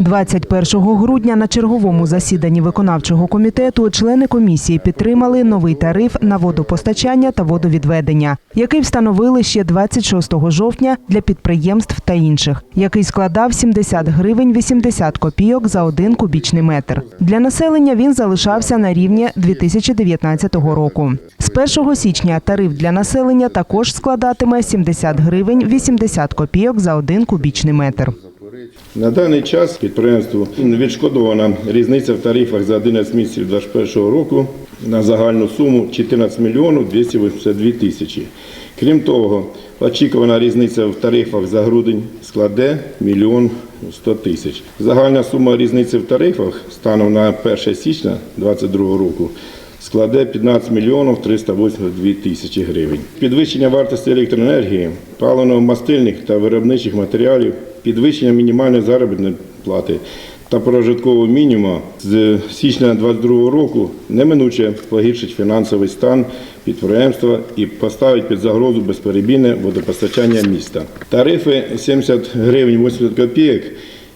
21 грудня на черговому засіданні виконавчого комітету члени комісії підтримали новий тариф на водопостачання та водовідведення, який встановили ще 26 жовтня для підприємств та інших, який складав 70 гривень 80 копійок за один кубічний метр. Для населення він залишався на рівні 2019 року. З 1 січня тариф для населення також складатиме 70 гривень 80 копійок за один кубічний метр. На даний час підприємству відшкодована різниця в тарифах за 11 місяців 2021 року на загальну суму 14 мільйонів 282 тисячі. Крім того, очікувана різниця в тарифах за грудень складе мільйон 100 тисяч. Загальна сума різниці в тарифах станом на 1 січня 2022 року складе 15 мільйонів 382 тисячі гривень. Підвищення вартості електроенергії, паливно-мастильних та виробничих матеріалів, підвищення мінімальної заробітної плати та прожиткового мінімуму з січня 2022 року неминуче погіршить фінансовий стан підприємства і поставить під загрозу безперебійне водопостачання міста. Тарифи 70 гривень 80 копійок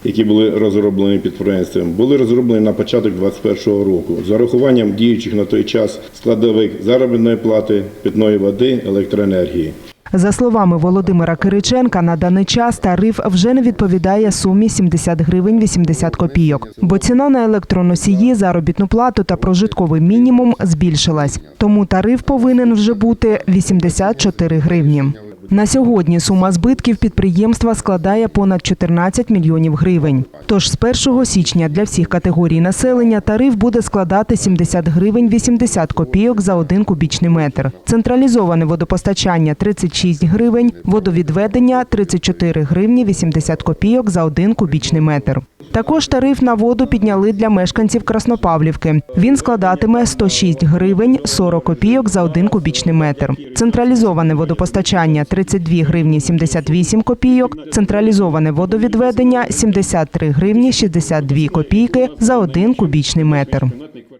які були розроблені підприємством, були розроблені на початок 2021 року з урахуванням діючих на той час складових заробітної плати, питної води, електроенергії. За словами Володимира Кириченка, на даний час тариф вже не відповідає сумі 70 гривень 80 копійок, бо ціна на електроносії, заробітну плату та прожитковий мінімум збільшилась. Тому тариф повинен вже бути 84 гривні. На сьогодні сума збитків підприємства складає понад 14 мільйонів гривень. Тож з 1 січня для всіх категорій населення тариф буде складати 70 гривень 80 копійок за один кубічний метр. Централізоване водопостачання 36 гривень, водовідведення 34 гривні 80 копійок за один кубічний метр. Також тариф на воду підняли для мешканців Краснопавлівки. Він складатиме 106 гривень 40 копійок за один кубічний метр. Централізоване водопостачання 32 гривні 78 копійок, централізоване водовідведення 73 гривні 62 копійки за один кубічний метр.